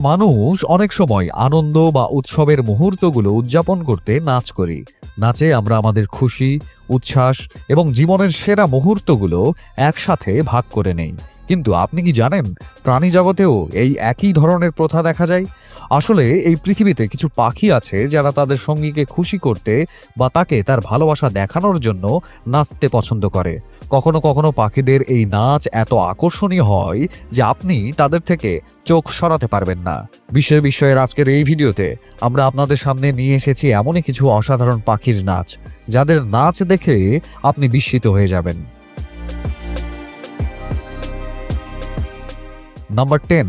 মানুষ অনেক সময় আনন্দ বা উৎসবের মুহূর্তগুলো উদযাপন করতে নাচ করি। নাচে আমরা আমাদের খুশি, উচ্ছ্বাস এবং জীবনের সেরা মুহূর্তগুলো একসাথে ভাগ করে নেই। কিন্তু আপনি কি জানেন, প্রাণী জগতেও এই একই ধরনের প্রথা দেখা যায়? আসলে এই পৃথিবীতে কিছু পাখি আছে যারা তাদের সঙ্গীকে খুশি করতে বা তাকে তার ভালোবাসা দেখানোর জন্য নাচতে পছন্দ করে। কখনো কখনো পাখিদের এই নাচ এত আকর্ষণীয় হয় যে আপনি তাদের থেকে চোখ সরাতে পারবেন না। বিশ্বের বিষয়ের আজকের এই ভিডিওতে আমরা আপনাদের সামনে নিয়ে এসেছি এমনই কিছু অসাধারণ পাখির নাচ, যাদের নাচ দেখে আপনি বিস্মিত হয়ে যাবেন। নাম্বার টেন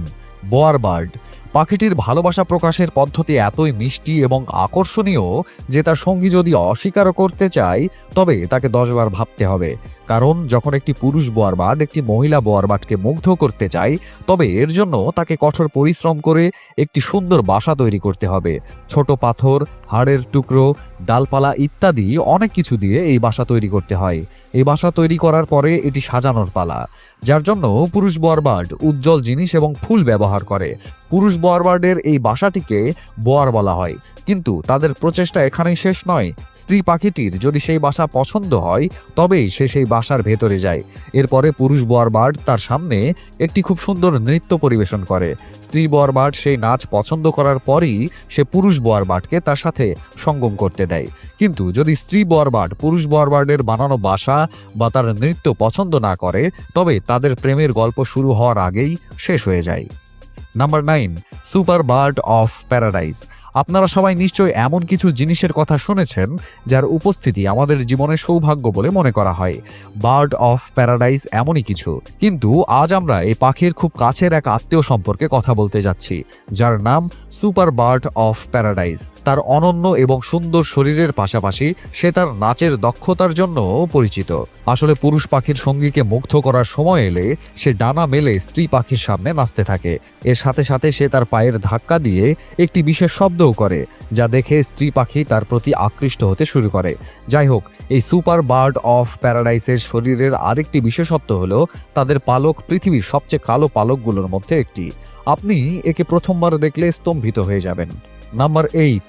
বোয়ার বার্ড পাখিটির ভালোবাসা প্রকাশের পদ্ধতি এতই মিষ্টি এবং আকর্ষণীয় যে তার সঙ্গী যদি অস্বীকার করতে চায়, তবে তাকে দশবার ভাবতে হবে। কারণ যখন একটি পুরুষ বোয়ারবাট একটি মহিলা বোয়ারবাটকে মুগ্ধ করতে চায়, তবে এর জন্য তাকে কঠোর পরিশ্রম করে একটি সুন্দর বাসা তৈরি করতে হবে। ছোট পাথর, হাড়ের টুকরো, ডালপালা ইত্যাদি অনেক কিছু দিয়ে এই বাসা তৈরি করতে হয়। এই বাসা তৈরি করার পরে এটি সাজানোর পালা। যার জন্য পুরুষ বর্বার্ড উজ্জ্বল জিনিস এবং ফুল ব্যবহার করে। পুরুষ বোয়ারবার্ডের এই বাসাটিকে বোয়ার বলা হয়। কিন্তু তাদের প্রচেষ্টা এখানেই শেষ নয়। স্ত্রী পাখিটির যদি সেই বাসা পছন্দ হয়, তবেই সে সেই বাসার ভেতরে যায়। এরপরে পুরুষ বোয়ারবার্ড তার সামনে একটি খুব সুন্দর নৃত্য পরিবেশন করে। স্ত্রী বোয়ারবার্ড সেই নাচ পছন্দ করার পরই সে পুরুষ বোয়ারবার্ডকে তার সাথে সঙ্গম করতে দেয়। কিন্তু যদি স্ত্রী বোয়ারবার্ড পুরুষ বোয়ারবার্ডের বানানো বাসা বা তার নৃত্য পছন্দ না করে, তবে তাদের প্রেমের গল্প শুরু হওয়ার আগেই শেষ হয়ে যায়। Number nine super bird of paradise আপনারা সবাই নিশ্চয়ই এমন কিছু জিনিসের কথা শুনেছেন, যার উপস্থিতি আমাদের জীবনে সৌভাগ্য বলে মনে করা হয়। বার্ড অফ প্যারাডাইজ এমনই কিছু। কিন্তু আজ আমরা এই পাখির খুব কাছের এক আত্মীয় সম্পর্কে কথা বলতে যাচ্ছি, যার নাম সুপার বার্ড অফ প্যারাডাইজ তার অনন্য এবং সুন্দর শরীরের পাশাপাশি সে তার নাচের দক্ষতার জন্য পরিচিত। আসলে পুরুষ পাখির সঙ্গীকে মুগ্ধ করার সময় এলে সে ডানা মেলে স্ত্রী পাখির সামনে নাচতে থাকে। এর সাথে সাথে সে তার পায়ের ধাক্কা দিয়ে একটি বিশেষ শব্দও করে, যা দেখে স্ত্রী পাখি তার প্রতি আকৃষ্ট হতে শুরু করে। যাই হোক, এই সুপার বার্ড অফ প্যারাডাইসের শরীরের আরেকটি বিশেষত্ব হলো তাদের পালক পৃথিবীর সবচেয়ে কালো পালকগুলোর মধ্যে একটি। আপনি একে প্রথমবার দেখলে স্তম্ভিত হয়ে যাবেন। Number eight,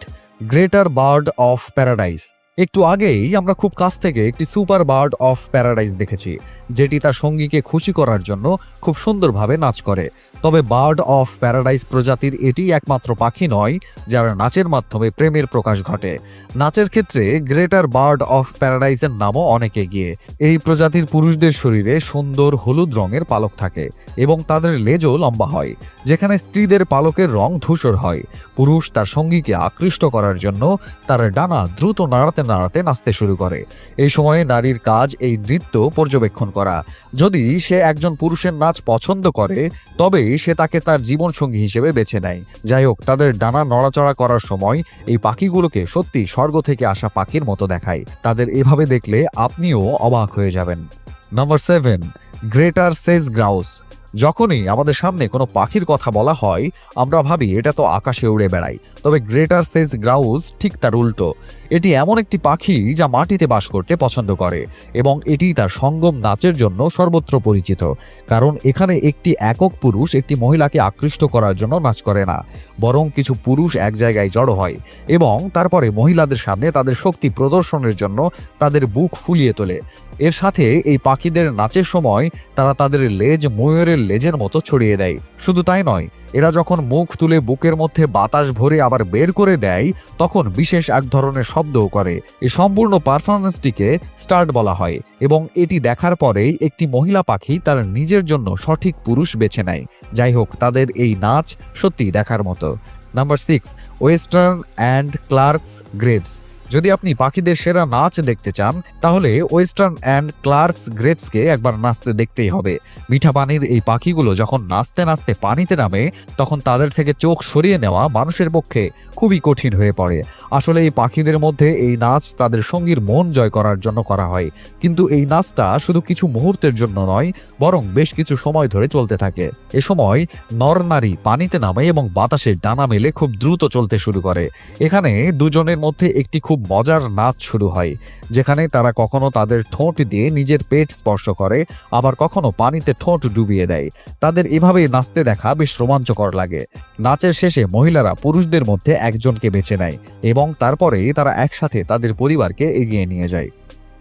greater bird of paradise. একটু আগেই আমরা খুব কাছ থেকে একটি সুপার বার্ড অফ প্যারাডাইস দেখেছি, যেটি তার সঙ্গীকে খুশি করার জন্য খুব সুন্দরভাবে নাচ করে। তবে বার্ড অফ প্যারাডাইস প্রজাতির এটি একমাত্র পাখি নয়, যার নাচের মাধ্যমে প্রেমের প্রকাশ ঘটে। নাচের ক্ষেত্রে গ্রেটার বার্ড অফ প্যারাডাইসের নামও অনেক এগিয়ে। এই প্রজাতির পুরুষদের শরীরে সুন্দর হলুদ রঙের পালক থাকে এবং তাদের লেজও লম্বা হয়, যেখানে স্ত্রীদের পালকের রং ধূসর হয়। পুরুষ তার সঙ্গীকে আকৃষ্ট করার জন্য তার ডানা দ্রুত নাড়াতে নাড়াতে নাচতে শুরু করে। এই সময়ে নারীর কাজ, এই নৃত্য পর্যবেক্ষণ করা। যদি সে একজন পুরুষের নাচ পছন্দ করে তবে সে তাকে তার জীবনসঙ্গী হিসেবে বেছে নেয়। যাই হোক, তাদের ডানা নড়াচড়া করার সময় এই পাখিগুলোকে সত্যি স্বর্গ থেকে আসা পাখির মতো দেখায়। তাদের এভাবে দেখলে আপনিও অবাক হয়ে যাবেন। Number seven, greater sage grouse. যখনই আমাদের সামনে কোনো পাখির কথা বলা হয়, আমরা ভাবি এটা তো আকাশে উড়ে বেড়ায়। তবে গ্রেটার সেজ গ্রাউস ঠিক তার উল্টো। এটি এমন একটি পাখি যা মাটিতে বাস করতে পছন্দ করে এবং এটি তার সঙ্গম নাচের জন্য সর্বত্র পরিচিত। কারণ এখানে একটি একক পুরুষ একটি মহিলাকে আকৃষ্ট করার জন্য নাচ করে না, বরং কিছু পুরুষ এক জায়গায় জড়ো হয় এবং তারপরে মহিলাদের সামনে তাদের শক্তি প্রদর্শনের জন্য তাদের বুক ফুলিয়ে তোলে। এর সাথে এই পাখিদের নাচের সময় তারা তাদের লেজ ময়ূরের লেজের মতো ছড়িয়ে দেয়। শুধু তাই নয়, এরা যখন মুখ তুলে বুকের মধ্যে বাতাস ভরে আবার বের করে দেয়, তখন বিশেষ এক ধরনের শব্দও করে। এই সম্পূর্ণ পারফরমেন্সটিকে স্টার্ট বলা হয় এবং এটি দেখার পরেই একটি মহিলা পাখি তার নিজের জন্য সঠিক পুরুষ বেছে নেয়। যাই হোক, তাদের এই নাচ সত্যি দেখার মতো। Number six, western and Clark's grebes যদি আপনি পাখিদের সেরা নাচ দেখতে চান, তাহলে ওয়েস্টার্ন অ্যান্ড ক্লার্কস গ্রেপসকে একবার নাচতে দেখতেই হবে। মিঠা পানির এই পাখিগুলো যখন নাচতে নাচতে পানিতে নামে, তখন তাদের থেকে চোখ সরিয়ে নেওয়া মানুষের পক্ষে খুবই কঠিন হয়ে পড়ে। আসলে এই পাখিদের মধ্যে এই নাচ তাদের সঙ্গীর মন জয় করার জন্য করা হয়। কিন্তু এই নাচটা শুধু কিছু মুহূর্তের জন্য নয়, বরং বেশ কিছু সময় ধরে চলতে থাকে। এ সময় নর নারী পানিতে নামে এবং বাতাসে ডানা মেলে খুব দ্রুত চলতে শুরু করে। এখানে দুজনের মধ্যে একটি খুব মজার নাচ শুরু হয়, যেখানে তারা কখনো তাদের ঠোঁট দিয়ে নিজের পেট স্পর্শ করে, আবার কখনো পানিতে ঠোঁট ডুবিয়ে দেয়। তাদের এভাবেই নাচতে দেখা বেশ রোমাঞ্চকর লাগে। নাচের শেষে মহিলারা পুরুষদের মধ্যে একজনকে বেছে নেয় এবং তারপরেই তারা একসাথে তাদের পরিবারকে এগিয়ে নিয়ে যায়।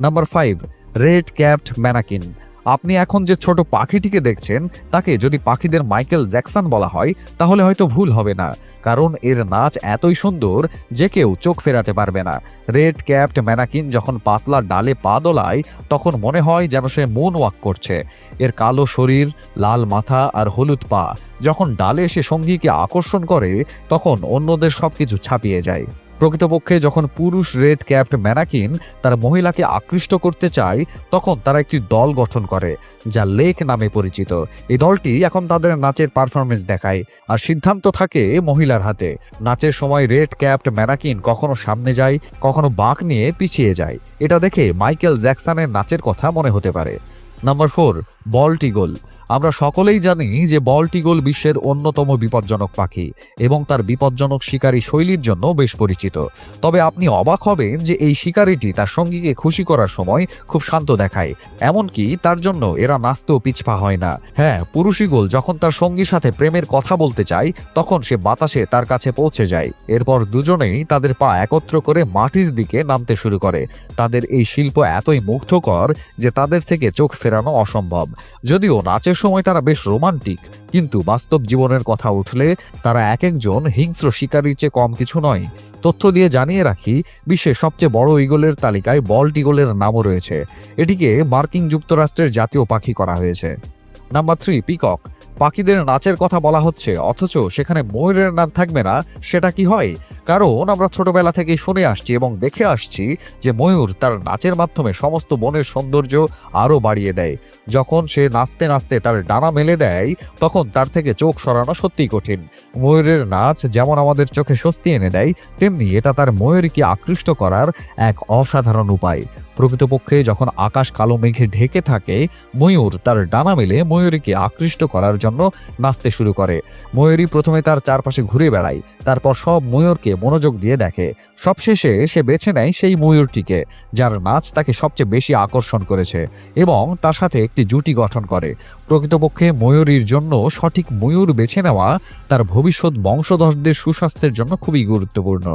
Number five, red capped manakin. আপনি এখন যে ছোট পাখিটিকে দেখছেন, তাকে যদি পাখিদের মাইকেল জ্যাকসন বলা হয়, তাহলে হয়তো ভুল হবে না। কারণ এর নাচ এতই সুন্দর যে কেউ চোখ ফেরাতে পারবে না। রেড ক্যাপড ম্যানাকিন যখন পাতলা ডালে পা দোলায়, তখন মনে হয় যেন সে মন ওয়াক করছে। এর কালো শরীর, লাল মাথা আর হলুদ পা, যখন ডালে সে সঙ্গীকে আকর্ষণ করে, তখন অন্যদের সবকিছু ছাপিয়ে যায়। প্রকৃতপক্ষে যখন পুরুষ রেড ক্যাপড ম্যানাকিন তার মহিলাকে আকৃষ্ট করতে চায়, তখন তারা একটি দল গঠন করে, যা লেক নামে পরিচিত। এই দলটি এখন তাদের নাচের পারফরমেন্স দেখায়, আর সিদ্ধান্ত থাকে মহিলার হাতে। নাচের সময় রেড ক্যাপড ম্যানাকিন কখনো সামনে যায়, কখনো বাঁক নিয়ে পিছিয়ে যায়। এটা দেখে মাইকেল জ্যাকসনের নাচের কথা মনে হতে পারে। নাম্বার ফোর বলটিগোল আমরা সকলেই জানি যে বলটিগোল বিশ্বের অন্যতম বিপজ্জনক পাখি এবং তার বিপজ্জনক শিকারী শৈলীর জন্য বেশ পরিচিত। তবে আপনি অবাক হবেন যে এই শিকারীটি তার সঙ্গীকে খুশি করার সময় খুব শান্ত দেখায়, এমনকি তার জন্য এরা নাচতেও পিছপা হয় না। হ্যাঁ পুরুষ ইগল যখন তার সঙ্গীর সাথে প্রেমের কথা বলতে চায়, তখন সে বাতাসে তার কাছে পৌঁছে যায়। এরপর দুজনেই তাদের পা একত্র করে মাটির দিকে নামতে শুরু করে। তাদের এই শিল্প এতই মুগ্ধকর যে তাদের থেকে চোখ ফেরানো অসম্ভব। যদিও নাচের সময় তারা বেশ রোমান্টিক, কিন্তু বাস্তব জীবনের কথা উঠলে তারা এক একজন হিংস্র শিকারীর চেয়ে কম কিছু নয়। তথ্য দিয়ে জানিয়ে রাখি, বিশ্বের সবচেয়ে বড় ইগলের তালিকায় বল্ট ইগলের নামও রয়েছে। এটিকে মার্কিন যুক্তরাষ্ট্রের জাতীয় পাখি করা হয়েছে। Number three, peacock. পাখিদের নাচের কথা বলা হচ্ছে, অথচ সেখানে ময়ূরের নাচ থাকবে না, সেটা কি হয়? কারণ আমরা ছোটবেলা থেকেই শুনে আসছি এবং দেখে আসছি যে ময়ূর তার নাচের মাধ্যমে সমস্ত বনের সৌন্দর্য আরও বাড়িয়ে দেয়। যখন সে নাচতে নাচতে তার ডানা মেলে দেয়, তখন তার থেকে চোখ সরানো সত্যিই কঠিন। ময়ূরের নাচ যেমন আমাদের চোখে স্বস্তি এনে দেয়, তেমনি এটা তার ময়ূরীকে আকৃষ্ট করার এক অসাধারণ উপায়। প্রকৃতপক্ষে যখন আকাশ কালো মেঘে ঢেকে থাকে, ময়ূর তার ডানা মেলে ময়ূরীকে আকৃষ্ট করার জন্য নাচতে শুরু করে। ময়ূরী প্রথমে তার চারপাশে ঘুরে বেড়ায়, তারপর সব ময়ূরকে মনোযোগ দিয়ে দেখে। সবশেষে সে বেছে নেয় সেই ময়ূরটিকে, যার নাচ তাকে সবচেয়ে বেশি আকর্ষণ করেছে এবং তার সাথে একটি জুটি গঠন করে। প্রকৃতপক্ষে ময়ূরীর জন্য সঠিক ময়ূর বেছে নেওয়া তার ভবিষ্যৎ বংশধরদের সুস্বাস্থ্যের জন্য খুবই গুরুত্বপূর্ণ।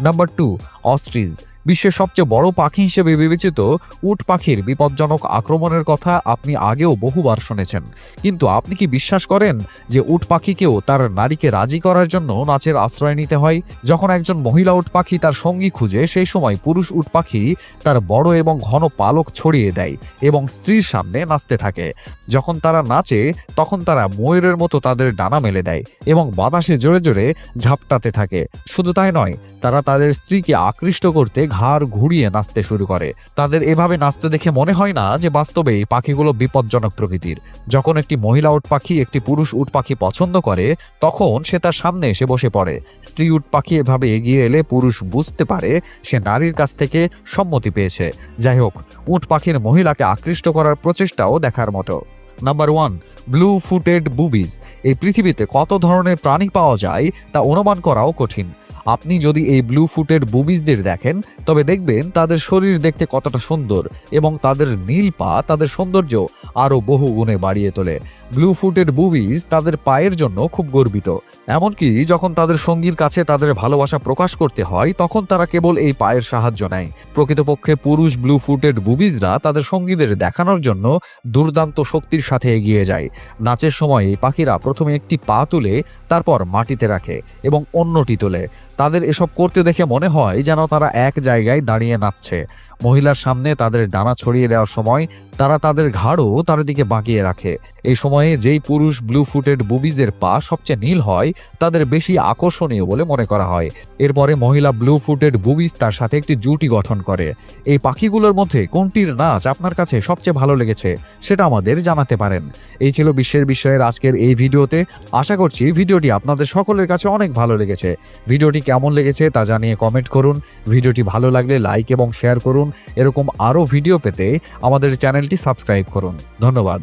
Number two, ostrich. বিশ্বের সবচেয়ে বড় পাখি হিসেবে বিবেচিত উট পাখির বিপজ্জনক আক্রমণের কথা আপনি আগেও বহুবার শুনেছেন। কিন্তু আপনি কি বিশ্বাস করেন যে উট পাখিকেও তার নারীকে রাজি করার জন্য নাচের আশ্রয় নিতে হয়? যখন একজন মহিলা উট পাখি তার সঙ্গী খুঁজে, সেই সময় পুরুষ উট পাখি তার বড় এবং ঘন পালক ছড়িয়ে দেয় এবং স্ত্রীর সামনে নাচতে থাকে। যখন তারা নাচে, তখন তারা ময়ূরের মতো তাদের ডানা মেলে দেয় এবং বাতাসে জোরে জোরে ঝাপটাতে থাকে। শুধু তাই নয়, তারা তাদের স্ত্রীকে আকৃষ্ট করতে ঘাড় ঘুরিয়ে নাচতে শুরু করে। তাদের এভাবে নাচতে দেখে মনে হয় না যে বাস্তবে পাখিগুলো বিপজ্জনক প্রকৃতির। যখন একটি মহিলা উট পাখি একটি পুরুষ উট পাখি পছন্দ করে, তখন সে তার সামনে এসে বসে পড়ে। স্ত্রী উট পাখি এভাবে এগিয়ে এলে পুরুষ বুঝতে পারে সে নারীর কাছ থেকে সম্মতি পেয়েছে। যাই হোক, উট পাখির মহিলাকে আকৃষ্ট করার প্রচেষ্টাও দেখার মতো। Number one blue footed boobies. এই পৃথিবীতে কত ধরনের প্রাণী পাওয়া যায় তা অনুমান করাও কঠিন। আপনি যদি এই ব্লু ফুটেড বুবিজদের দেখেন, তবে দেখবেন তাদের শরীর দেখতে কতটা সুন্দর এবং তাদের নীল পা তাদের সৌন্দর্য আরও বহু গুণে বাড়িয়ে তোলে। ব্লু ফুটেড বুবিজ তাদের পায়ের জন্য খুব গর্বিত। এমনকি যখন তাদের সঙ্গীর কাছে তাদের ভালোবাসা প্রকাশ করতে হয়, তখন তারা কেবল এই পায়ের সাহায্য নেয়। প্রকৃতপক্ষে পুরুষ ব্লু ফুটেড বুবিজরা তাদের সঙ্গীদের দেখানোর জন্য দুর্দান্ত শক্তির সাথে এগিয়ে যায়। নাচের সময় এই পাখিরা প্রথমে একটি পা তুলে, তারপর মাটিতে রাখে এবং অন্যটি তোলে। তাদের এসব করতে দেখে মনে হয় যেন তারা এক জায়গায় দাঁড়িয়ে নাচছে। মহিলার সামনে তাদের ডানা ছড়িয়ে দেওয়ার সময় তারা তাদের ঘাড়ও তার দিকে বাঁকিয়ে রাখে। এই সময়ে যেই পুরুষ ব্লু ফুটেড বুবিজের পা সবচেয়ে নীল হয়, তাদের বেশি আকর্ষণীয় বলে মনে করা হয়। এরপরে মহিলা ব্লু ফুটেড বুবিজ তার সাথে একটি জুটি গঠন করে। এই পাখিগুলোর মধ্যে কোনটির নাচ আপনার কাছে সবচেয়ে ভালো লেগেছে সেটা আমাদের জানাতে পারেন। এই ছিল বিশ্বের বিষয়ের আজকের এই ভিডিওতে। আশা করছি ভিডিওটি আপনাদের সকলের কাছে অনেক ভালো লেগেছে। ভিডিওটি কেমন লেগেছে তা জানিয়ে কমেন্ট করুন। ভিডিওটি ভালো লাগলে লাইক এবং শেয়ার করুন। এরকম আরও ভিডিও পেতে আমাদের চ্যানেলটি সাবস্ক্রাইব করুন। ধন্যবাদ।